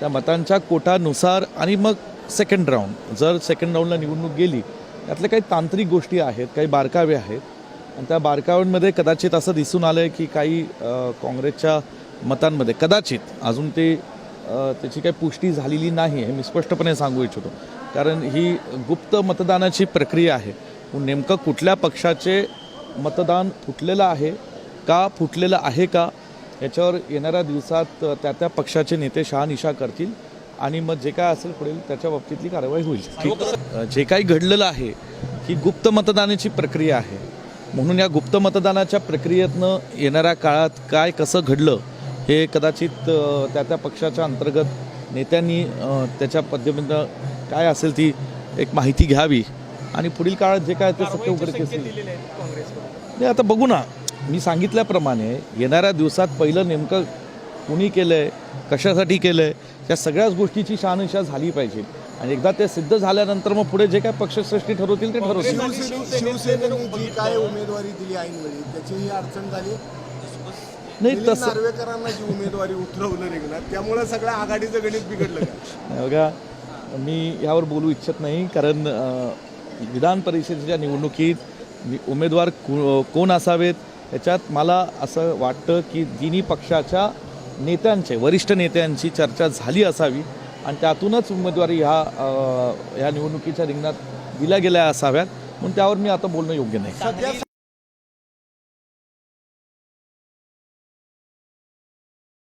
त्या मतांच्या कोटानुसार आणि मग सेकंड राऊंड जर सेकंड राऊंडला निवडणूक गेली त्यातल्या काही तांत्रिक गोष्टी आहेत काही बारकावे आहेत. आणि त्या बारकाव्यांमध्ये कदाचित असं दिसून आलं आहे की काही काँग्रेसच्या मतांमध्ये कदाचित अजून ते त्याची काही पुष्टी झालेली नाही हे मी स्पष्टपणे सांगू इच्छितो. कारण ही गुप्त मतदानाची प्रक्रिया आहे. नेमकं कुठल्या पक्षाचे मतदान फुटलेलं आहे का फुटलेलं आहे का याच्यावर येणाऱ्या दिवसात त्या त्या पक्षाचे नेते शहानिशा करतील आणि मग जे काय असेल पुढील त्याच्या बाबतीतली कारवाई होईल. जे काही घडलेलं आहे ही गुप्त मतदानाची प्रक्रिया आहे. म्हणून या गुप्त मतदानाच्या प्रक्रियेतनं येणाऱ्या काळात काय कसं घडलं हे कदाचित त्या त्या पक्षाच्या अंतर्गत नेत्यांनी त्याच्या पद्धतीनं काय असेल ती एक माहिती घ्यावी. आणि पुढील काळात जे काय ते सत्य उघडकीस आता बघू ना. मी सांगितल्याप्रमाणे येणाऱ्या दिवसात पहिलं नेमकं कुणी केलं आहे कशासाठी केलं आहे या सगळ्याच गोष्टीची शहानिशा झाली पाहिजे. आणि एकदा ते सिद्ध झाल्यानंतर मग पुढे जे काय पक्षश्रेष्ठी ठरवतील ते ठरवतील. शिवसेनेने काय उमेदवारी दिली ऐनवेळी त्याची ही अडचण झाली. नाही तसं नार्वेकरांना जी उमेदवारी उतरवलं रिंगणात त्यामुळे सगळ्या आघाडीचं गणित बिघडलं. बघा मी यावर बोलू इच्छित नाही कारण विधान परिषदेच्या निवडणुकीत उमेदवार कोण असावेत याच्यात मला असं वाटतं की तिन्ही पक्षाच्या नेत्यांचे वरिष्ठ नेत्यांची चर्चा झाली असावी आणि त्यातूनच उमेदवारी ह्या ह्या निवडणुकीच्या रिंगणात दिल्या गेल्या असाव्यात. म्हणून त्यावर मी आता बोलणं योग्य नाही.